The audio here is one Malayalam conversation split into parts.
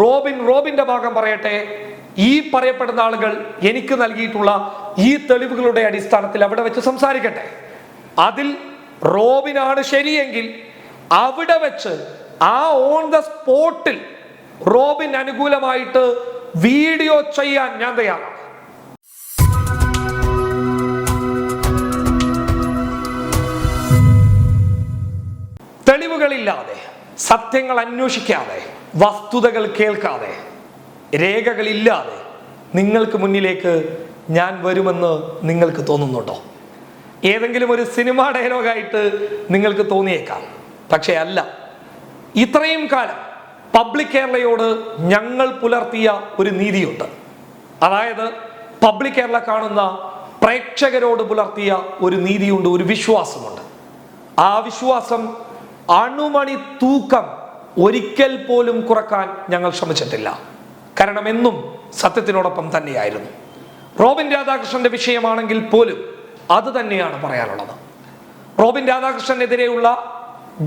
റോബിൻ റോബിന്റെ ഭാഗം പറയട്ടെ. ഈ പറയപ്പെടുന്ന ആളുകൾ എനിക്ക് നൽകിയിട്ടുള്ള ഈ തെളിവുകളുടെ അടിസ്ഥാനത്തിൽ അവിടെ വെച്ച് സംസാരിക്കട്ടെ. അതിൽ റോബിനാണ് ശരിയെങ്കിൽ അവിടെ വെച്ച് ആ ഓൺ ദ സ്പോട്ടിൽ റോബിൻ അനുകൂലമായിട്ട് വീഡിയോ ചെയ്യാൻ ഞാൻ തയ്യാറാണ്. തെളിവുകളില്ലാതെ സത്യങ്ങൾ അന്വേഷിക്കാതെ വസ്തുതകൾ കേൾക്കാതെ രേഖകളില്ലാതെ നിങ്ങൾക്ക് മുന്നിലേക്ക് ഞാൻ വരുമെന്ന് നിങ്ങൾക്ക് തോന്നുന്നുണ്ടോ? ഏതെങ്കിലും ഒരു സിനിമ ഡയലോഗായിട്ട് നിങ്ങൾക്ക് തോന്നിയേക്കാം. പക്ഷേ അല്ല ഇത്രയും കാലം പബ്ലിക് കേരളയോട് ഞങ്ങൾ പുലർത്തിയ ഒരു നീതിയുണ്ട്. അതായത് പബ്ലിക് കേരള കാണുന്ന പ്രേക്ഷകരോട് പുലർത്തിയ ഒരു നീതിയുണ്ട് ഒരു വിശ്വാസമുണ്ട്. ആ വിശ്വാസം അണുമണി തൂക്കം ഒരിക്കൽ പോലും കുറയ്ക്കാൻ ഞങ്ങൾ ശ്രമിച്ചിട്ടില്ല. കാരണം എന്നും സത്യത്തിനോടൊപ്പം തന്നെയായിരുന്നു. റോബിൻ രാധാകൃഷ്ണന്റെ വിഷയമാണെങ്കിൽ പോലും അത് തന്നെയാണ് പറയാനുള്ളത്. റോബിൻ രാധാകൃഷ്ണനെതിരെയുള്ള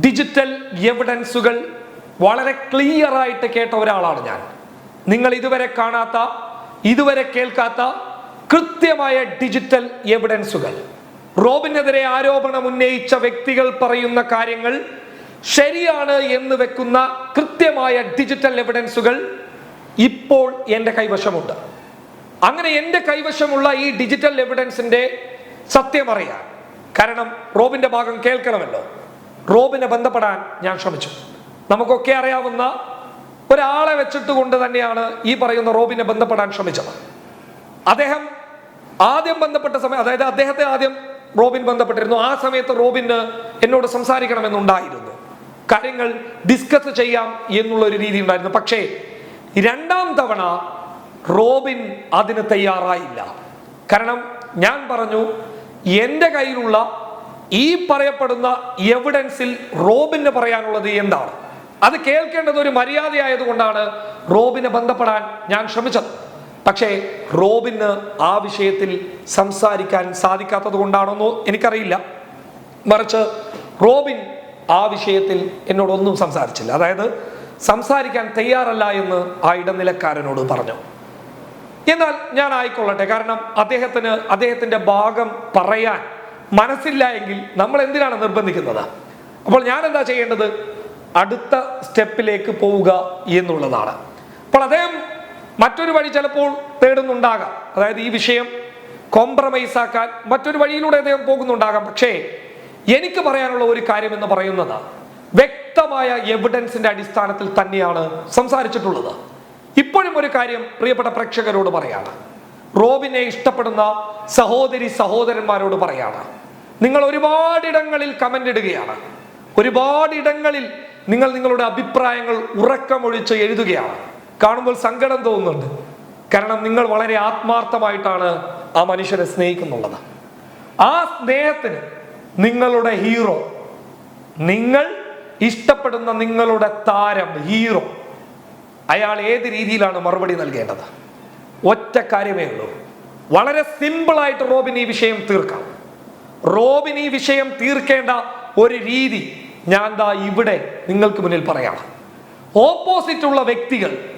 ഡിജിറ്റൽ എവിഡൻസുകൾ വളരെ ക്ലിയർ ആയിട്ട് കേട്ട ഒരാളാണ് ഞാൻ. നിങ്ങൾ ഇതുവരെ കാണാത്ത ഇതുവരെ കേൾക്കാത്ത കൃത്യമായ ഡിജിറ്റൽ എവിഡൻസുകൾ റോബിനെതിരെ ആരോപണം ഉന്നയിച്ച വ്യക്തികൾ പറയുന്ന കാര്യങ്ങൾ ശരിയാണ് എന്ന് വെക്കുന്ന കൃത്യമായ ഡിജിറ്റൽ എവിഡൻസുകൾ ഇപ്പോൾ എന്റെ കൈവശമുണ്ട്. അങ്ങനെ എന്റെ കൈവശമുള്ള ഈ ഡിജിറ്റൽ എവിഡൻസിന്റെ സത്യം അറിയാം കാരണം റോബിന്റെ ഭാഗം കേൾക്കണമല്ലോ. റോബിനെ ബന്ധപ്പെടാൻ ഞാൻ ശ്രമിച്ചു. നമുക്കൊക്കെ അറിയാവുന്ന ഒരാളെ വെച്ചിട്ട് കൊണ്ട് തന്നെയാണ് ഈ പറയുന്ന റോബിനെ ബന്ധപ്പെടാൻ ശ്രമിച്ചത്. അദ്ദേഹം ആദ്യം ബന്ധപ്പെട്ട സമയം അതായത് അദ്ദേഹത്തെ ആദ്യം റോബിൻ ബന്ധപ്പെട്ടിരുന്നു. ആ സമയത്ത് റോബിന് എന്നോട് സംസാരിക്കണമെന്നുണ്ടായിരുന്നു. കാര്യങ്ങൾ ഡിസ്കസ് ചെയ്യാം എന്നുള്ള ഒരു രീതി ഉണ്ടായിരുന്നു പക്ഷേ രണ്ടാം തവണ റോബിൻ അതിന് തയ്യാറായില്ല. കാരണം ഞാൻ പറഞ്ഞു എന്റെ കയ്യിലുള്ള ഈ പറയപ്പെടുന്ന എവിഡൻസിൽ റോബിന് പറയാനുള്ളത് എന്താണ്? അത് കേൾക്കേണ്ടത് ഒരു മര്യാദയായതുകൊണ്ടാണ് റോബിനെ ബന്ധപ്പെടാൻ ഞാൻ ശ്രമിച്ചത്. പക്ഷേ റോബിന് ആ വിഷയത്തിൽ സംസാരിക്കാൻ സാധിക്കാത്തത് കൊണ്ടാണെന്നോ എനിക്കറിയില്ല. മറിച്ച് റോബിൻ ആ വിഷയത്തിൽ എന്നോടൊന്നും സംസാരിച്ചില്ല. അതായത് സംസാരിക്കാൻ തയ്യാറല്ല എന്ന് ആ ഇടനിലക്കാരനോട് പറഞ്ഞു. എന്നാൽ ഞാൻ ആയിക്കൊള്ളട്ടെ. കാരണം അദ്ദേഹത്തിന് അദ്ദേഹത്തിന്റെ ഭാഗം പറയാൻ മനസ്സില്ല എങ്കിൽ നമ്മൾ എന്തിനാണ് നിർബന്ധിക്കുന്നത്? അപ്പോൾ ഞാൻ എന്താ ചെയ്യേണ്ടത്? അടുത്ത സ്റ്റെപ്പിലേക്ക് പോവുക എന്നുള്ളതാണ്. അപ്പോൾ അദ്ദേഹം മറ്റൊരു വഴി ചിലപ്പോൾ തേടുന്നുണ്ടാകാം. അതായത് ഈ വിഷയം കോംപ്രമൈസ് ആക്കാൻ മറ്റൊരു വഴിയിലൂടെ അദ്ദേഹം പോകുന്നുണ്ടാകാം. പക്ഷേ എനിക്ക് പറയാനുള്ള ഒരു കാര്യം എന്ന് പറയുന്നത് വ്യക്തമായ എവിഡൻസിന്റെ അടിസ്ഥാനത്തിൽ തന്നെയാണ് സംസാരിച്ചിട്ടുള്ളത്. ഇപ്പോഴും ഒരു കാര്യം പ്രിയപ്പെട്ട പ്രേക്ഷകരോട് പറയാണ്. റോബിനെ ഇഷ്ടപ്പെടുന്ന സഹോദരി സഹോദരന്മാരോട് പറയാണ്. നിങ്ങൾ ഒരുപാടിടങ്ങളിൽ കമന്റ് ഇടുകയാണ്. ഒരുപാടിടങ്ങളിൽ നിങ്ങൾ നിങ്ങളുടെ അഭിപ്രായങ്ങൾ ഉറക്കമൊഴിച്ച് എഴുതുകയാണ്. കാണുമ്പോൾ സങ്കടം തോന്നുന്നുണ്ട്. കാരണം നിങ്ങൾ വളരെ ആത്മാർത്ഥമായിട്ടാണ് ആ മനുഷ്യനെ സ്നേഹിക്കുന്നുള്ളത്. ആ സ്നേഹത്തിന് നിങ്ങളുടെ ഹീറോ. നിങ്ങൾ ഇഷ്ടപ്പെടുന്ന നിങ്ങളുടെ താരം ഹീറോ. അയാൾ ഏത് രീതിയിലാണ് മറുപടി നൽകേണ്ടത്? ഒറ്റ കാര്യമേ ഉള്ളൂ. വളരെ സിമ്പിളായിട്ട് റോബിൻ ഈ വിഷയം തീർക്കാം. റോബിൻ ഈ വിഷയം തീർക്കേണ്ട ഒരു രീതി ഞാൻ ദാ ഇവിടെ നിങ്ങൾക്ക് മുന്നിൽ പറയാം ഓപ്പോസിറ്റ് ഉള്ള വ്യക്തികൾ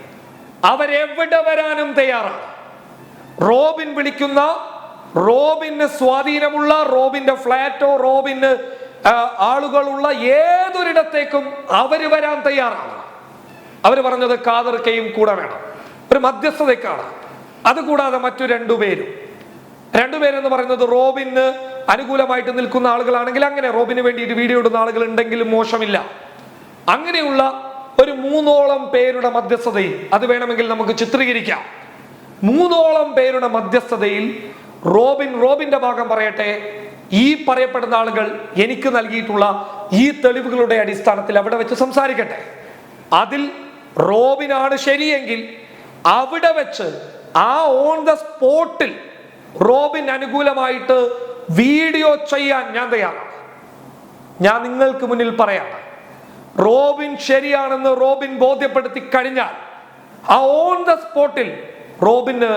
അവരെവിടെ വരാനും തയ്യാറാണ്. റോബിൻ വിളിക്കുന്ന റോബിന് സ്വാധീനമുള്ള റോബിന്റെ ഫ്ലാറ്റോ റോബിന് ആളുകളുള്ള ഏതൊരിടത്തേക്കും അവർ വരാൻ തയ്യാറാണ് അവർ പറഞ്ഞത് കാതർക്കയും കൂടെ വേണം. ഒരു മധ്യസ്ഥതയ്ക്കാണ്. അതുകൂടാതെ മറ്റു രണ്ടുപേരും രണ്ടുപേരെന്ന് പറയുന്നത് റോബിന് അനുകൂലമായിട്ട് നിൽക്കുന്ന ആളുകളാണെങ്കിൽ അങ്ങനെ റോബിന് വേണ്ടിയിട്ട് വീഡിയോ ഇടുന്ന ആളുകൾ ഉണ്ടെങ്കിലും മോശമില്ല. അങ്ങനെയുള്ള ഒരു മൂന്നോളം പേരുടെ മധ്യസ്ഥതയിൽ അത് വേണമെങ്കിൽ നമുക്ക് ചിത്രീകരിക്കാം. മൂന്നോളം പേരുടെ മധ്യസ്ഥതയിൽ റോബിൻ റോബിന്റെ ഭാഗം പറയട്ടെ. ഈ പറയപ്പെടുന്ന ആളുകൾ എനിക്ക് നൽകിയിട്ടുള്ള ഈ തെളിവുകളുടെ അടിസ്ഥാനത്തിൽ അവിടെ വെച്ച് സംസാരിക്കട്ടെ. അതിൽ റോബിനാണ് ശരിയെങ്കിൽ അവിടെ വെച്ച് ആ ഓൺ ദ സ്പോട്ടിൽ റോബിൻ അനുകൂലമായിട്ട് വീഡിയോ ചെയ്യാൻ ഞാൻ തയ്യാറാണ്. ഞാൻ നിങ്ങൾക്ക് മുന്നിൽ പറയാം. റോബിൻ ശരിയാണെന്ന് റോബിൻ ബോധ്യപ്പെടുത്തി കഴിഞ്ഞാൽ ആ ഓൺ ദ സ്പോട്ടിൽ റോബിന്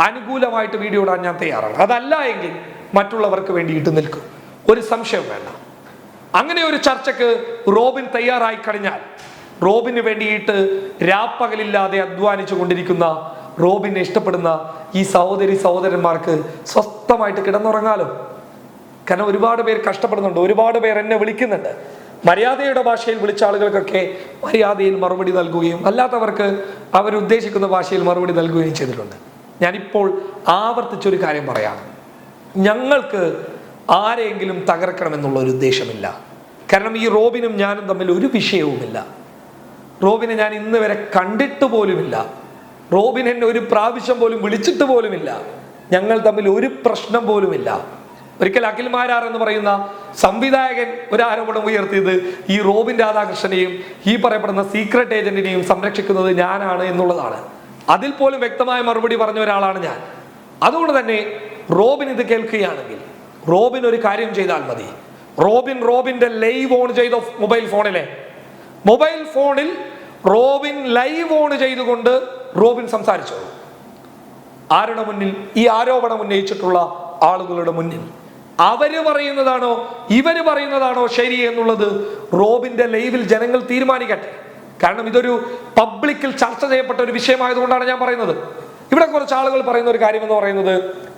അനുകൂലമായിട്ട് വീഡിയോ ഇടാൻ ഞാൻ തയ്യാറാണ്. അതല്ല എങ്കിൽ മറ്റുള്ളവർക്ക് വേണ്ടിയിട്ട് നിൽക്കും. ഒരു സംശയം വേണ്ട. അങ്ങനെ ഒരു ചർച്ചക്ക് റോബിൻ തയ്യാറായി കഴിഞ്ഞാൽ റോബിന് വേണ്ടിയിട്ട് രാപ്പകലില്ലാതെ അധ്വാനിച്ചു കൊണ്ടിരിക്കുന്ന റോബിനെ ഇഷ്ടപ്പെടുന്ന ഈ സഹോദരി സഹോദരന്മാർക്ക് സ്വസ്ഥമായിട്ട് കിടന്നുറങ്ങാലോ? കാരണം ഒരുപാട് പേർ കഷ്ടപ്പെടുന്നുണ്ട്. ഒരുപാട് പേർ എന്നെ വിളിക്കുന്നുണ്ട്. മര്യാദയുടെ ഭാഷയിൽ വിളിച്ച ആളുകൾക്കൊക്കെ മര്യാദയിൽ മറുപടി നൽകുകയും അല്ലാത്തവർക്ക് അവരുദ്ദേശിക്കുന്ന ഭാഷയിൽ മറുപടി നൽകുകയും ചെയ്തിട്ടുണ്ട്. ഞാനിപ്പോൾ ആവർത്തിച്ചൊരു കാര്യം പറയാം. ഞങ്ങൾക്ക് ആരെങ്കിലും തകർക്കണമെന്നുള്ള ഒരു ഉദ്ദേശമില്ല. കാരണം ഈ റോബിനും ഞാനും തമ്മിൽ ഒരു വിഷയവുമില്ല. റോബിനെ ഞാൻ ഇന്ന് വരെ കണ്ടിട്ട് പോലുമില്ല. റോബിൻ എന്നെ ഒരു പ്രാവശ്യം പോലും വിളിച്ചിട്ട് പോലുമില്ല. ഞങ്ങൾ തമ്മിൽ ഒരു പ്രശ്നം പോലുമില്ല. ഒരിക്കൽ അഖിൽമാരാർ എന്ന് പറയുന്ന സംവിധായകൻ ഒരു ആരോപണം ഉയർത്തിയത് ഈ റോബിൻ രാധാകൃഷ്ണനെയും ഈ പറയപ്പെടുന്ന സീക്രട്ട് ഏജന്റിനെയും സംരക്ഷിക്കുന്നത് ഞാനാണ് എന്നുള്ളതാണ്. അതിൽ പോലും വ്യക്തമായ മറുപടി പറഞ്ഞ ഒരാളാണ് ഞാൻ. അതുകൊണ്ട് തന്നെ റോബിൻ ഇത് കേൾക്കുകയാണെങ്കിൽ റോബിൻ ഒരു കാര്യം ചെയ്താൽ മതി. റോബിൻ റോബിന്റെ ലൈവ് ഓൺ ചെയ്ത മൊബൈൽ ഫോണിലെ മൊബൈൽ ഫോണിൽ റോബിൻ ലൈവ് ഓൺ ചെയ്തുകൊണ്ട് റോബിൻ സംസാരിച്ചു ആരുടെ മുന്നിൽ? ഈ ആരോപണം ഉന്നയിച്ചിട്ടുള്ള ആളുകളുടെ മുന്നിൽ. അവർ പറയുന്നതാണോ ഇവർ പറയുന്നതാണോ ശരി എന്നുള്ളത് റോബിന്റെ ലൈവിൽ ജനങ്ങൾ തീരുമാനിക്കട്ടെ. കാരണം ഇതൊരു പബ്ലിക്കിൽ ചർച്ച ചെയ്യപ്പെട്ട ഒരു വിഷയമായതുകൊണ്ടാണ് ഞാൻ പറയുന്നത്. ഇവിടെ കുറച്ച് ആളുകൾ പറയുന്ന ഒരു കാര്യം എന്ന് പറയുന്നത്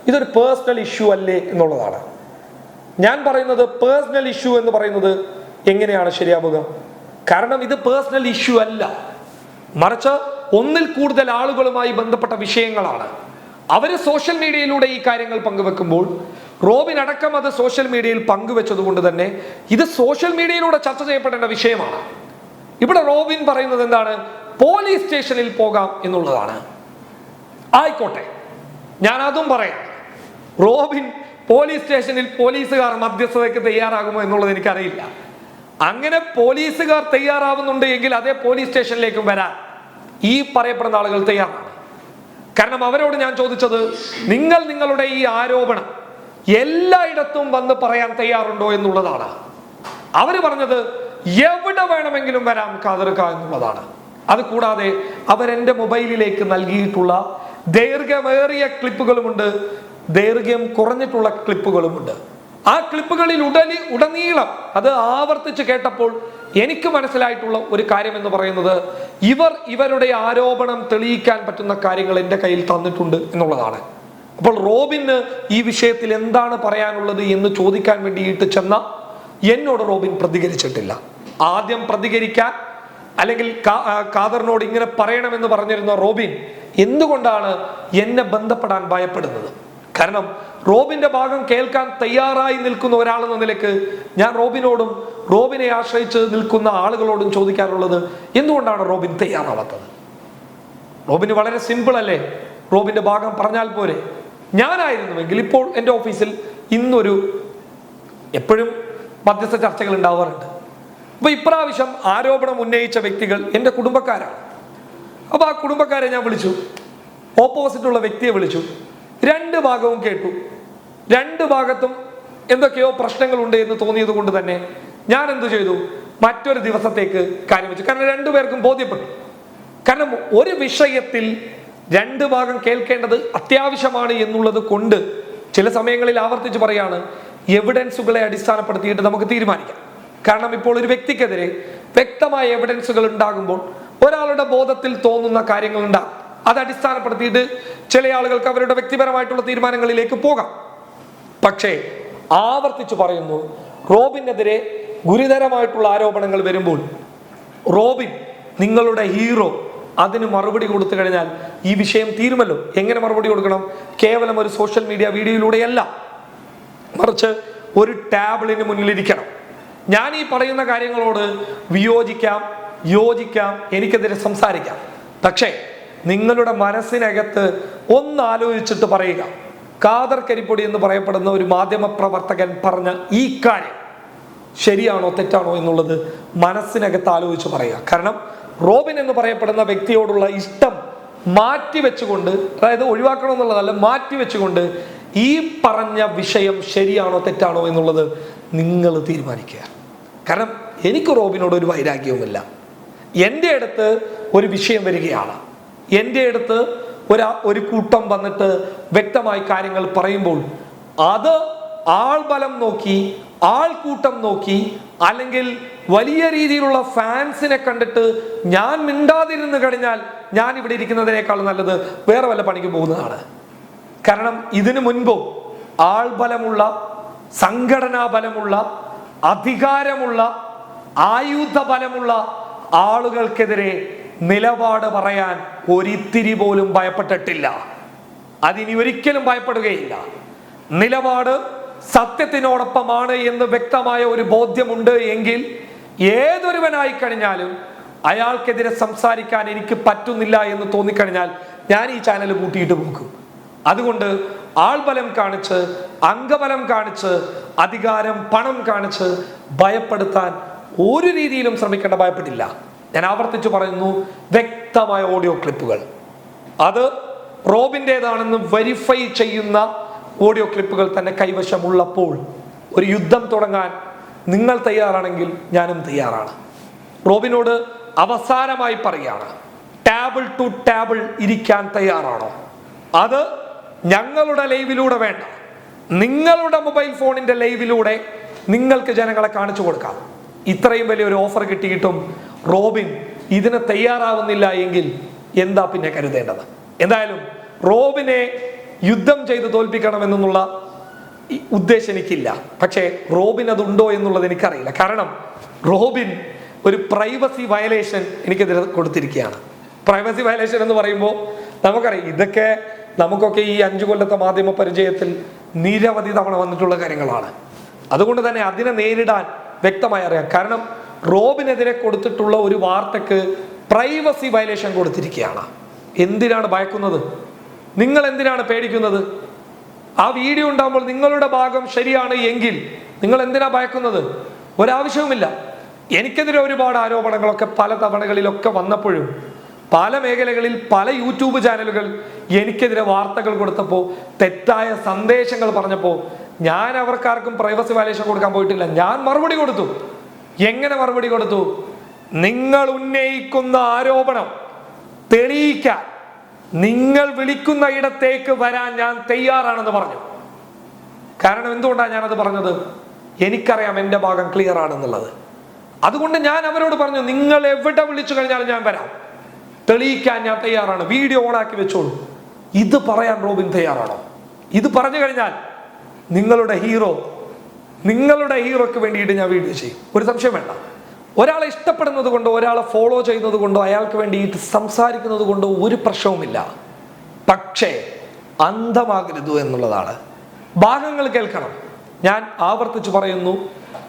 ഇതൊരു പേഴ്സണൽ ഇഷ്യൂ അല്ലേ എന്നുള്ളതാണ്. ഞാൻ പറയുന്നത് പേഴ്സണൽ ഇഷ്യൂ എന്ന് പറയുന്നത് എങ്ങനെയാണ് ശരിയാവുക? കാരണം ഇത് പേഴ്സണൽ ഇഷ്യൂ അല്ല. മറിച്ച് ഒന്നിൽ കൂടുതൽ ആളുകളുമായി ബന്ധപ്പെട്ട വിഷയങ്ങളാണ്. അവർ സോഷ്യൽ മീഡിയയിലൂടെ ഈ കാര്യങ്ങൾ പങ്കുവെക്കുമ്പോൾ റോബിൻ അടക്കം അത് സോഷ്യൽ മീഡിയയിൽ പങ്കുവെച്ചത് കൊണ്ട് തന്നെ ഇത് സോഷ്യൽ മീഡിയയിലൂടെ ചർച്ച ചെയ്യപ്പെടേണ്ട വിഷയമാണ്. ഇവിടെ റോബിൻ പറയുന്നത് എന്താണ്? പോലീസ് സ്റ്റേഷനിൽ പോകാം എന്നുള്ളതാണ്. ആയിക്കോട്ടെ ഞാൻ അതും പറയാം. റോബിൻ പോലീസ് സ്റ്റേഷനിൽ പോലീസുകാർ മധ്യസ്ഥതയ്ക്ക് തയ്യാറാകുമോ എന്നുള്ളത് എനിക്കറിയില്ല. അങ്ങനെ പോലീസുകാർ തയ്യാറാവുന്നുണ്ട് എങ്കിൽ അതേ പോലീസ് സ്റ്റേഷനിലേക്കും വരാൻ ഈ പറയപ്പെടുന്ന ആളുകൾ തയ്യാറാണ്. കാരണം അവരോട് ഞാൻ ചോദിച്ചത് നിങ്ങൾ നിങ്ങളുടെ ഈ ആരോപണം എല്ലായിടത്തും വന്ന് പറയാൻ തയ്യാറുണ്ടോ എന്നുള്ളതാണ്. അവർ പറഞ്ഞത് എവിടെ വേണമെങ്കിലും വരാം കാതിർക്ക എന്നുള്ളതാണ്. അത് കൂടാതെ അവരെന്റെ മൊബൈലിലേക്ക് നൽകിയിട്ടുള്ള ദൈർഘ്യമേറിയ ക്ലിപ്പുകളുമുണ്ട്. ദൈർഘ്യം കുറഞ്ഞിട്ടുള്ള ക്ലിപ്പുകളുമുണ്ട്. ആ ക്ലിപ്പുകളിൽ ഉടലി ഉടനീളം അത് ആവർത്തിച്ച് കേട്ടപ്പോൾ എനിക്ക് മനസ്സിലായിട്ടുള്ള ഒരു കാര്യം എന്ന് പറയുന്നത് ഇവർ ഇവരുടെ ആരോപണം തെളിയിക്കാൻ പറ്റുന്ന കാര്യങ്ങൾ എന്റെ കയ്യിൽ തന്നിട്ടുണ്ട് എന്നുള്ളതാണ്. അപ്പോൾ റോബിന് ഈ വിഷയത്തിൽ എന്താണ് പറയാനുള്ളത് എന്ന് ചോദിക്കാൻ വേണ്ടിയിട്ട് ചെന്ന എന്നോട് റോബിൻ പ്രതികരിച്ചിട്ടില്ല. ആദ്യം പ്രതികരിക്കാൻ അല്ലെങ്കിൽ കാദറിനോട് ഇങ്ങനെ പറയണമെന്ന് പറഞ്ഞിരുന്ന റോബിൻ എന്തുകൊണ്ടാണ് എന്നെ ബന്ധപ്പെടാൻ ഭയപ്പെടുന്നത്? കാരണം റോബിന്റെ ഭാഗം കേൾക്കാൻ തയ്യാറായി നിൽക്കുന്ന ഒരാൾ എന്ന നിലയ്ക്ക് ഞാൻ റോബിനോടും റോബിനെ ആശ്രയിച്ച് നിൽക്കുന്ന ആളുകളോടും ചോദിക്കാറുള്ളത് എന്തുകൊണ്ടാണ് റോബിൻ തയ്യാറാവാത്തത്? റോബിന് വളരെ സിമ്പിൾ അല്ലേ? റോബിന്റെ ഭാഗം പറഞ്ഞാൽ പോരെ. ഞാനായിരുന്നുവെങ്കിൽ ഇപ്പോൾ എന്റെ ഓഫീസിൽ ഇന്നൊരു എപ്പോഴും മധ്യസ്ഥ ചർച്ചകൾ ഉണ്ടാവാറുണ്ട്. അപ്പോൾ ഇപ്രാവശ്യം ആരോപണം ഉന്നയിച്ച വ്യക്തികൾ എന്റെ കുടുംബക്കാരാണ്. അപ്പോൾ ആ കുടുംബക്കാരെ ഞാൻ വിളിച്ചു. ഓപ്പോസിറ്റുള്ള വ്യക്തിയെ വിളിച്ചു. രണ്ട് ഭാഗവും കേട്ടു. രണ്ട് ഭാഗത്തും എന്തൊക്കെയോ പ്രശ്നങ്ങളുണ്ട് എന്ന് തോന്നിയത് കൊണ്ട് തന്നെ ഞാൻ എന്തു ചെയ്തു? മറ്റൊരു ദിവസത്തേക്ക് കാര്യം വെച്ചു കാരണം രണ്ടുപേർക്കും ബോധ്യപ്പെട്ടു. കാരണം ഒരു വിഷയത്തിൽ രണ്ട് ഭാഗം കേൾക്കേണ്ടത് അത്യാവശ്യമാണ് എന്നുള്ളത് കൊണ്ട് ചില സമയങ്ങളിൽ ആവർത്തിച്ച് പറയാണ് എവിഡൻസുകളെ അടിസ്ഥാനപ്പെടുത്തിയിട്ട് നമുക്ക് തീരുമാനിക്കാം. കാരണം ഇപ്പോൾ ഒരു വ്യക്തിക്കെതിരെ വ്യക്തമായ എവിഡൻസുകൾ ഉണ്ടാകുമ്പോൾ ഒരാളുടെ ബോധത്തിൽ തോന്നുന്ന കാര്യങ്ങൾ ഉണ്ടാകും. അത് അടിസ്ഥാനപ്പെടുത്തിയിട്ട് ചില ആളുകൾക്ക് അവരുടെ വ്യക്തിപരമായിട്ടുള്ള തീരുമാനങ്ങളിലേക്ക് പോകാം. പക്ഷേ ആവർത്തിച്ചു പറയുന്നു റോബിനെതിരെ ഗുരുതരമായിട്ടുള്ള ആരോപണങ്ങൾ വരുമ്പോൾ റോബിൻ നിങ്ങളുടെ ഹീറോ അതിന് മറുപടി കൊടുത്തു കഴിഞ്ഞാൽ ഈ വിഷയം തീരുമല്ലോ. എങ്ങനെ മറുപടി കൊടുക്കണം? കേവലം ഒരു സോഷ്യൽ മീഡിയ വീഡിയോയിലൂടെയല്ല. മറിച്ച് ഒരു ടാബിളിന് മുന്നിലിരിക്കണം. ഞാൻ ഈ പറയുന്ന കാര്യങ്ങളോട് വിയോജിക്കാം യോജിക്കാം എനിക്കെതിരെ സംസാരിക്കാം. പക്ഷേ നിങ്ങളുടെ മനസ്സിനകത്ത് ഒന്ന് ആലോചിച്ചിട്ട് പറയുക. കാദർ കരിപ്പൊടി എന്ന് പറയപ്പെടുന്ന ഒരു മാധ്യമ പ്രവർത്തകൻ പറഞ്ഞ ഈ കാര്യം ശരിയാണോ തെറ്റാണോ എന്നുള്ളത് മനസ്സിനകത്ത് ആലോചിച്ച് പറയുക. കാരണം റോബിൻ എന്ന് പറയപ്പെടുന്ന വ്യക്തിയോടുള്ള ഇഷ്ടം മാറ്റി വെച്ചുകൊണ്ട് അതായത് ഒഴിവാക്കണം എന്നുള്ളതല്ല മാറ്റി വെച്ചുകൊണ്ട് ഈ പറഞ്ഞ വിഷയം ശരിയാണോ തെറ്റാണോ എന്നുള്ളത് നിങ്ങൾ തീരുമാനിക്കുക. കാരണം എനിക്ക് റോബിനോട് ഒരു വൈരാഗ്യവുമില്ല. എന്റെ അടുത്ത് ഒരു വിഷയം വരികയാണ്. എന്റെ അടുത്ത് ഒരു ഒരു കൂട്ടം വന്നിട്ട് വ്യക്തമായി കാര്യങ്ങൾ പറയുമ്പോൾ അത് ആൾബലം നോക്കി ആൾക്കൂട്ടം നോക്കി അല്ലെങ്കിൽ വലിയ രീതിയിലുള്ള ഫാൻസിനെ കണ്ടിട്ട് ഞാൻ മിണ്ടാതിരുന്ന് കഴിഞ്ഞാൽ ഞാൻ ഇവിടെ ഇരിക്കുന്നതിനേക്കാൾ നല്ലത് വേറെ വല്ല പണിക്ക് പോകുന്നതാണ്. കാരണം ഇതിനു മുൻപും ആൾബലമുള്ള സംഘടനാ ബലമുള്ള അധികാരമുള്ള ആയുധ ബലമുള്ള ആളുകൾക്കെതിരെ നിലപാട് പറയാൻ ഒരിത്തിരി പോലും ഭയപ്പെട്ടിട്ടില്ല. അതിനി ഒരിക്കലും ഭയപ്പെടുകയില്ല. നിലപാട് സത്യത്തിനോടൊപ്പമാണ് എന്ന് വ്യക്തമായ ഒരു ബോധ്യമുണ്ട് എങ്കിൽ ഏതൊരുവനായി കഴിഞ്ഞാലും അയാൾക്കെതിരെ സംസാരിക്കാൻ എനിക്ക് പറ്റുന്നില്ല എന്ന് തോന്നിക്കഴിഞ്ഞാൽ ഞാൻ ഈ ചാനൽ കൂട്ടിയിട്ട് പോകും അതുകൊണ്ട് ആൾബലം കാണിച്ച് അംഗബലം കാണിച്ച് അധികാരം പണം കാണിച്ച് ഭയപ്പെടുത്താൻ ഒരു രീതിയിലും ശ്രമിക്കേണ്ട ഭയപ്പെട്ടില്ല. ഞാൻ ആവർത്തിച്ചു പറയുന്നു വ്യക്തമായ ഓഡിയോ ക്ലിപ്പുകൾ അത് റോബിന്റെതാണെന്ന് വെരിഫൈ ചെയ്യുന്ന ഓഡിയോ ക്ലിപ്പുകൾ തന്നെ കൈവശമുള്ളപ്പോൾ ഒരു യുദ്ധം തുടങ്ങാൻ നിങ്ങൾ തയ്യാറാണെങ്കിൽ ഞാനും തയ്യാറാണ്. റോബിനോട് അവസാനമായി പറയാണ് ടാബിൾ ടു ടാബിൾ ഇരിക്കാൻ തയ്യാറാണോ? അത് ഞങ്ങളുടെ ലൈവിലൂടെ വേണ്ട. നിങ്ങളുടെ മൊബൈൽ ഫോണിന്റെ ലൈവിലൂടെ നിങ്ങൾക്ക് ജനങ്ങളെ കാണിച്ചു കൊടുക്കാം. ഇത്രയും വലിയൊരു ഓഫർ കിട്ടിയിട്ടും റോബിൻ ഇതിന് തയ്യാറാവുന്നില്ല എങ്കിൽ എന്താ പിന്നെ കരുതേണ്ടത്? എന്തായാലും റോബിനെ യുദ്ധം ചെയ്ത് തോൽപ്പിക്കണമെന്നുള്ള ഉദ്ദേശം എനിക്കില്ല. പക്ഷേ റോബിൻ അതുണ്ടോ എന്നുള്ളത് എനിക്കറിയില്ല. കാരണം റോബിൻ ഒരു പ്രൈവസി വയലേഷൻ എനിക്കെതിരെ കൊടുത്തിരിക്കുകയാണ്. പ്രൈവസി വയലേഷൻ എന്ന് പറയുമ്പോൾ നമുക്കറിയാം ഇതൊക്കെ നമുക്കൊക്കെ ഈ അഞ്ചു കൊല്ലത്തെ മാധ്യമ പരിചയത്തിൽ നിരവധി തവണ വന്നിട്ടുള്ള കാര്യങ്ങളാണ്. അതുകൊണ്ട് തന്നെ അതിനെ നേരിടാൻ വ്യക്തമായി അറിയാം. കാരണം റോബിനെതിരെ കൊടുത്തിട്ടുള്ള ഒരു വാർത്തക്ക് പ്രൈവസി വയലേഷൻ കൊടുത്തിരിക്കുകയാണ്. എന്തിനാണ് ഭയക്കുന്നത്? നിങ്ങൾ എന്തിനാണ് പേടിക്കുന്നത്? ആ വീഡിയോ ഉണ്ടാകുമ്പോൾ നിങ്ങളുടെ ഭാഗം ശരിയാണ് എങ്കിൽ നിങ്ങൾ എന്തിനാ ഭയക്കുന്നത്? ഒരാവശ്യവുമില്ല. എനിക്കെതിരെ ഒരുപാട് ആരോപണങ്ങളൊക്കെ പല തവണകളിലൊക്കെ വന്നപ്പോഴും പല മേഖലകളിൽ പല യൂട്യൂബ് ചാനലുകൾ എനിക്കെതിരെ വാർത്തകൾ കൊടുത്തപ്പോൾ തെറ്റായ സന്ദേശങ്ങൾ പറഞ്ഞപ്പോൾ ഞാൻ അവർക്കാർക്കും പ്രൈവസി വയലേഷൻ കൊടുക്കാൻ പോയിട്ടില്ല. ഞാൻ മറുപടി കൊടുത്തു. എങ്ങനെ മറുപടി കൊടുത്തു? നിങ്ങൾ ഉന്നയിക്കുന്ന ആരോപണം തെളിയിക്കാൻ. നിങ്ങൾ വിളിക്കുന്ന ഇടത്തേക്ക് വരാൻ ഞാൻ തയ്യാറാണെന്ന് പറഞ്ഞു. കാരണം എന്തുകൊണ്ടാണ് ഞാനത് പറഞ്ഞത്? എനിക്കറിയാം എന്റെ ഭാഗം ക്ലിയർ ആണെന്നുള്ളത്. അതുകൊണ്ട് ഞാൻ അവരോട് പറഞ്ഞു നിങ്ങൾ എവിടെ വിളിച്ചു കഴിഞ്ഞാലും ഞാൻ വരാം. തെളിയിക്കാൻ ഞാൻ തയ്യാറാണ്. വീഡിയോ ഓണാക്കി വെച്ചോളൂ. ഇത് പറയാൻ റോബിൻ തയ്യാറാണോ? ഇത് പറഞ്ഞു കഴിഞ്ഞാൽ നിങ്ങളുടെ ഹീറോ നിങ്ങളുടെ ഹീറോയ്ക്ക് വേണ്ടിയിട്ട് ഞാൻ വീഡിയോ ചെയ്യും. ഒരു സംശയം വേണ്ട. ഒരാളെ ഇഷ്ടപ്പെടുന്നത് കൊണ്ടോ ഒരാളെ ഫോളോ ചെയ്യുന്നത് കൊണ്ടോ അയാൾക്ക് വേണ്ടിയിട്ട് സംസാരിക്കുന്നത് കൊണ്ടോ ഒരു പ്രശ്നവുമില്ല. പക്ഷേ അന്ധമാകരുത് എന്നുള്ളതാണ്. ഭാഗങ്ങൾ കേൾക്കണം. ഞാൻ ആവർത്തിച്ച് പറയുന്നു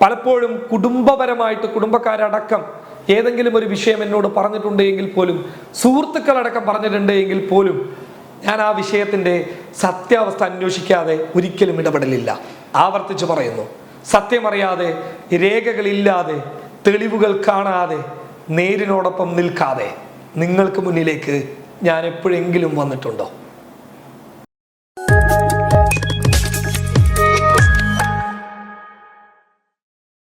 പലപ്പോഴും കുടുംബപരമായിട്ട് കുടുംബക്കാരടക്കം ഏതെങ്കിലും ഒരു വിഷയം എന്നോട് പറഞ്ഞിട്ടുണ്ട് എങ്കിൽ പോലും സുഹൃത്തുക്കളടക്കം പറഞ്ഞിട്ടുണ്ട് എങ്കിൽ പോലും ഞാൻ ആ വിഷയത്തിന്റെ സത്യാവസ്ഥ അന്വേഷിക്കാതെ ഒരിക്കലും ഇടപെടലില്ല. ആവർത്തിച്ച് പറയുന്നു സത്യമറിയാതെ രേഖകളില്ലാതെ തെളിവുകൾ കാണാതെ നേരിനോടൊപ്പം നിൽക്കാതെ നിങ്ങൾക്ക് മുന്നിലേക്ക് ഞാൻ എപ്പോഴെങ്കിലും വന്നിട്ടുണ്ടോ?